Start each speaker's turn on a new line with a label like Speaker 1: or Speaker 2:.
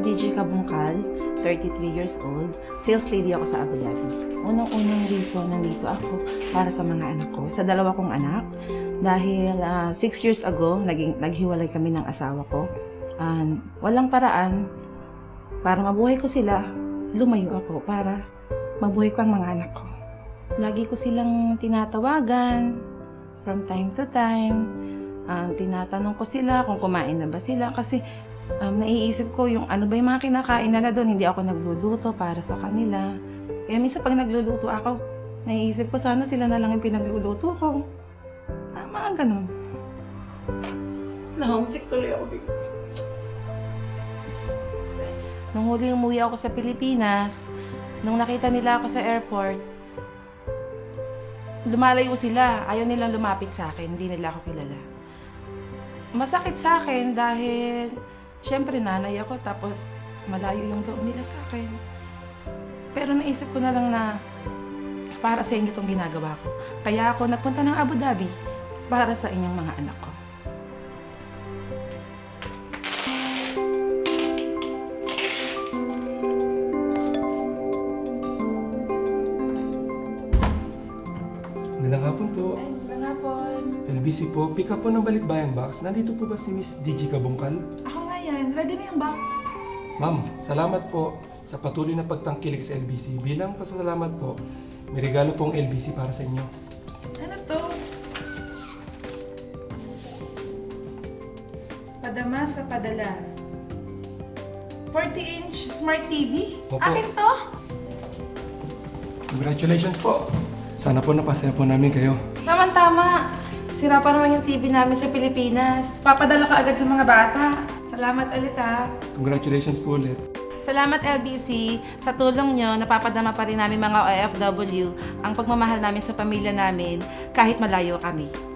Speaker 1: DJ Kabungkal, 33 years old. Sales lady ako sa Abu Dhabi. Unang-unang reason nandito ako para sa mga anak ko. Sa dalawa kong anak. Dahil 6 years ago, naging, naghiwalay kami ng asawa ko. And walang paraan para mabuhay ko sila. Lumayo ako para mabuhay ko ang mga anak ko. Lagi ko silang tinatawagan from time to time. Ah, tinatanong ko sila kung kumain na ba sila kasi um, naiisip ko yung ano ba yung mga kinakain nila doon. Hindi ako nagluluto para sa kanila. Kaya minsan pag nagluluto ako, naiisip ko sana sila na lang yung pinagluluto ko. Ah, mga ganun. Na-homesick tuloy ako bigla. Nung huli umuwi ako sa Pilipinas, nung nakita nila ako sa airport, lumalayo sila. Ayaw nilang lumapit sa akin. Hindi nila ako kilala. Masakit sa akin dahil, syempre nanay ako, tapos malayo yung loob nila sa akin. Pero naisip ko na lang na para sa inyo itong ginagawa ko. Kaya ako nagpunta ng Abu Dhabi para sa inyong mga anak ko.
Speaker 2: Magandang hapon po.
Speaker 1: Ay, nga po.
Speaker 2: LBC po. Pick up po ng Balikbayan Box. Nandito po ba si Miss DG Kabungkal?
Speaker 1: Ako yan. Ready na yung box.
Speaker 2: Ma'am, salamat po sa patuloy na pagtangkilik sa LBC. Bilang pasasalamat po, may regalo pong LBC para sa inyo.
Speaker 1: Ano to? Padama sa padala. 40-inch Smart TV?
Speaker 2: Opo.
Speaker 1: Akin to?
Speaker 2: Congratulations po. Sana po napasaya po namin kayo.
Speaker 1: Tama-tama. Sira pa naman yung TV namin sa Pilipinas. Papadala ka agad sa mga bata. Salamat ulit ha.
Speaker 2: Congratulations po ulit.
Speaker 1: Salamat LBC. Sa tulong nyo, napapadama pa rin namin mga OFW ang pagmamahal namin sa pamilya namin kahit malayo kami.